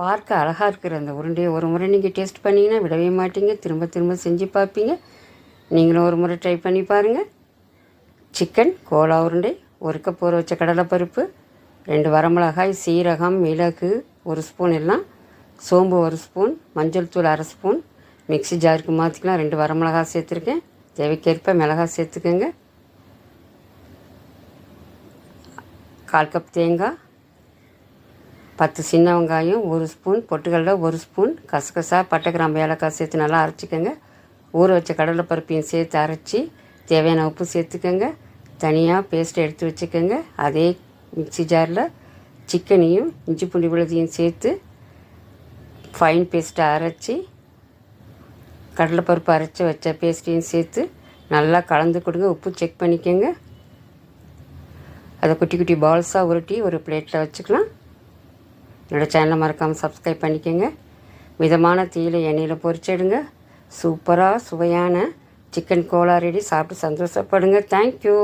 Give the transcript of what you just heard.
பார்க்க அழகாக இருக்கிற அந்த உருண்டையை ஒரு முறை நீங்கள் டேஸ்ட் பண்ணிங்கன்னா விடவே மாட்டீங்க. திரும்ப திரும்ப செஞ்சு பார்ப்பீங்க. நீங்களும் ஒரு முறை ட்ரை பண்ணி பாருங்கள் சிக்கன் கோலா உருண்டை ஒரு கப் ஊற வச்ச கடலைப்பருப்பு ரெண்டு வரமிளகாய் சீரகம் மிளகு ஒரு ஸ்பூன் எல்லாம் சோம்பு ஒரு ஸ்பூன் மஞ்சள் தூள் அரை ஸ்பூன் மிக்ஸி ஜாருக்கு மாற்றிக்கலாம் ரெண்டு வரமிளகாய் சேர்த்துருக்கேன். தேவைக்கேற்ப மிளகாய் சேர்த்துக்கோங்க. கால் கப் தேங்காய் பத்து சின்ன வெங்காயம் ஒரு ஸ்பூன் பொட்டுக்கடல ஒரு ஸ்பூன் கசகசா பட்டை கிராம்பு ஏலக்காய் சேர்த்து நல்லா அரைச்சிக்கோங்க. ஊற வச்ச கடலைப்பருப்பையும் சேர்த்து அரைச்சி தேவையான உப்பு சேர்த்துக்கோங்க. தனியாக பேஸ்ட் எடுத்து வச்சுக்கோங்க. அதே மிக்ஸி ஜாரில் சிக்கனையும் இஞ்சி பூண்டு விழுதியும் சேர்த்து ஃபைன் பேஸ்ட்டை அரைச்சி கடலைப்பருப்பு அரைச்சி வச்ச பேஸ்ட்டையும் சேர்த்து நல்லா கலந்து கொடுங்க. உப்பு செக் பண்ணிக்கோங்க. அதை குட்டி குட்டி பால்ஸாக உருட்டி ஒரு பிளேட்டில் வச்சுக்கலாம். என்னோடய சேனலை மறக்காமல் சப்ஸ்கிரைப் பண்ணிக்கோங்க. மிதமான தீயில எண்ணெயில் பொறிச்சிடுங்க சூப்பராக சுவையான சிக்கன் கோலா ரெடி சாப்பிட்டு சந்தோஷப்படுங்க. தேங்க்யூ